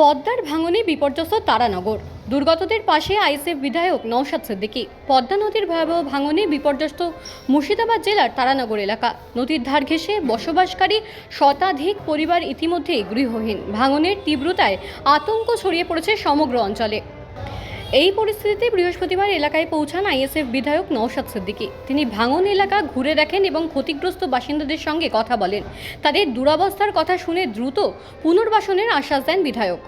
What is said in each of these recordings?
পদ্মার ভাঙনে বিপর্যস্ত তারানগর। দুর্গতদের পাশে আইএসএফ বিধায়ক নওশাদ সিদ্দিকী। পদ্মা নদীর ভয়াবহ ভাঙনে বিপর্যস্ত মুর্শিদাবাদ জেলার তারানগর এলাকা। নদীর ধার ঘেঁষে বসবাসকারী শতাধিক পরিবার ইতিমধ্যেই গৃহহীন। ভাঙনের তীব্রতায় আতঙ্ক ছড়িয়ে পড়েছে সমগ্র অঞ্চলে। এই পরিস্থিতিতে বৃহস্পতিবার এলাকায় পৌঁছান আইএসএফ বিধায়ক নওশাদ সিদ্দিকী। তিনি ভাঙন এলাকা ঘুরে দেখেন এবং ক্ষতিগ্রস্ত বাসিন্দাদের সঙ্গে কথা বলেন। তাদের দুরাবস্থার কথা শুনে দ্রুত পুনর্বাসনের আশ্বাস দেন বিধায়ক।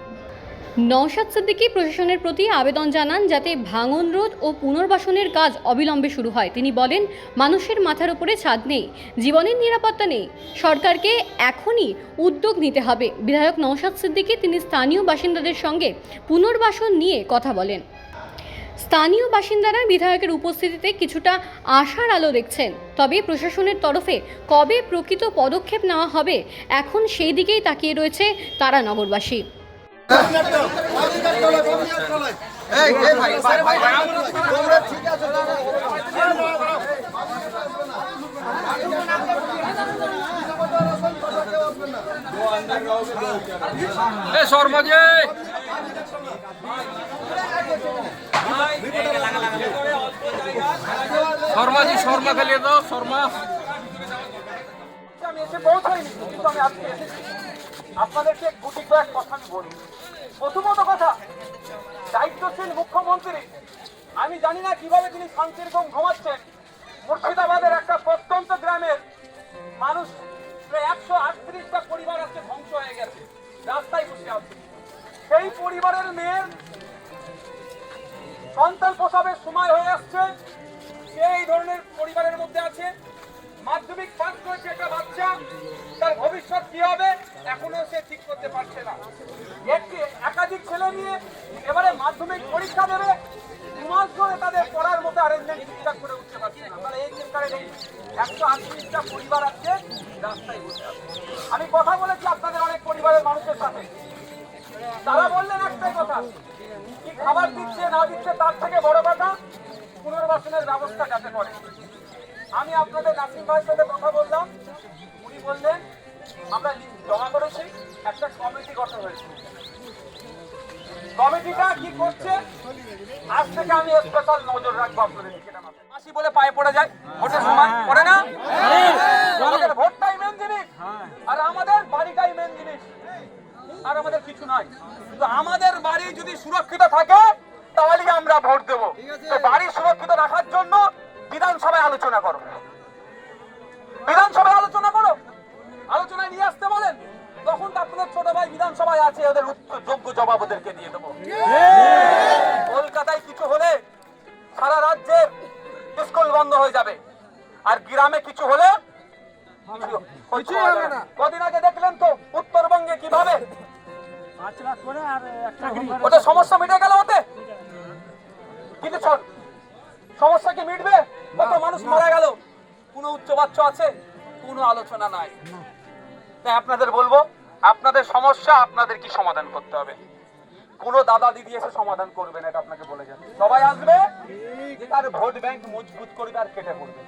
নওশাদ সিদ্দিকী প্রশাসনের প্রতি আবেদন জানান যাতে ভাঙন রোধ ও পুনর্বাসনের কাজ অবিলম্বে শুরু হয়। তিনি বলেন, মানুষের মাথার উপরে ছাদ নেই, জীবনের নিরাপত্তা নেই। সরকারকে এখনই উদ্যোগ নিতে হবে। বিধায়ক নওশাদ সিদ্দিকী তিনি স্থানীয় বাসিন্দাদের সঙ্গে পুনর্বাসন নিয়ে কথা বলেন। স্থানীয় বাসিন্দারা বিধায়কের উপস্থিতিতে কিছুটা আশার আলো দেখছেন। তবে প্রশাসনের তরফে কবে প্রকৃত পদক্ষেপ নেওয়া হবে, এখন সেই দিকেই তাকিয়ে রয়েছে তারা নগরবাসী শর্মাজি, শর্মা খেলিয়ে দাও, শর্মা। আমি এসে কিন্তু আমি আপনাদেরকে গুটি কয়েক কথা আমি বলি। প্রথমত কথা, দায়িত্বশীল মুখ্যমন্ত্রী, আমি জানি না কীভাবে তিনি শান্তির ঘুম ঘুমাচ্ছেন। মুর্শিদাবাদের একটা প্রত্যন্ত গ্রামের মানুষ প্রায় একশো আটত্রিশটা পরিবার আছে ধ্বংস হয়ে গেছে, রাস্তায় বসে আছে। সেই পরিবারের মেয়ের সন্তান প্রসবের সময় হয়ে আসছে, সে এই ধরনের পরিবারের মধ্যে আছে। মাধ্যমিক পাস করেছে একটা বাচ্চা, তার ভবিষ্যৎ কি হবে, এখনও সে ঠিক করতে পারছে না। একটি ছেলে নিয়ে এবারে মাধ্যমিক পরীক্ষা দেবে। দু মাস ধরে তাদের পড়ার মতো অ্যারেঞ্জমেন্ট ঠিকঠাক করে উঠতে পারছে না। এই নেই একশো আটত্রিশটা পরিবার আছে রাস্তায় আছে। আমি কথা বলেছি আপনাদের অনেক পরিবারের মানুষের সাথে। তারা বললেন একটাই কথা, কি খাবার দিচ্ছে না দিচ্ছে তার থেকে বড় কথা পুনর্বাসনের ব্যবস্থা যাতে করে। আমি আপনাদের নাসিম ভাইয়ের সাথে কথা বললাম। উনি বললেন, আমরা জমা করেছি, একটা কমিটি গঠন হয়েছে। কমিটিটা কি করছে? আজ থেকে আমি স্পেশাল নজর রাখব আপনাদের আসি বলে পায়ে পড়ে যায় ভোটের সময় পড়ে না? আমাদের ভোটটাই মেন জিনিস। আর আমাদের বাড়িটাই মেন জিনিস। আর আমাদের কিছু নয় কিন্তু আমাদের বাড়ি যদি সুরক্ষিত থাকে তাহলে আমরা ভোট দেবো। তো বাড়ি সুরক্ষিত রাখার জন্য বিধানসভায় আলোচনা করো। আপনাদের ছোট ভাই বিধানসভায় আছে ওদের যোগ্য জবাব ওদেরকে দিয়ে দেবো। কলকাতায় কিছু হলে সারা রাজ্যের স্কুল বন্ধ হয়ে যাবে। আর গ্রামে কিছু হলে। কদিন আগে দেখলেন তো উত্তরবঙ্গে কীভাবে? ওদের সমস্যা মিটে গেল ওতে? কিন্তু সমস্যা কি মিটবে? কত মানুষ মারা গেল? কোনো উচ্চ বাচ্চা আছে? কোনো আলোচনা নাই। তাই আপনাদের বলব আপনাদের সমস্যা, আপনাদের কি সমাধান করতে হবে? কোন দাদা দিদি এসে সমাধান করবেন এটা আপনাকে বলে যান সবাই আসবে, যে তার ভোট ব্যাংক মজবুত করবে আর কেটে পড়বে।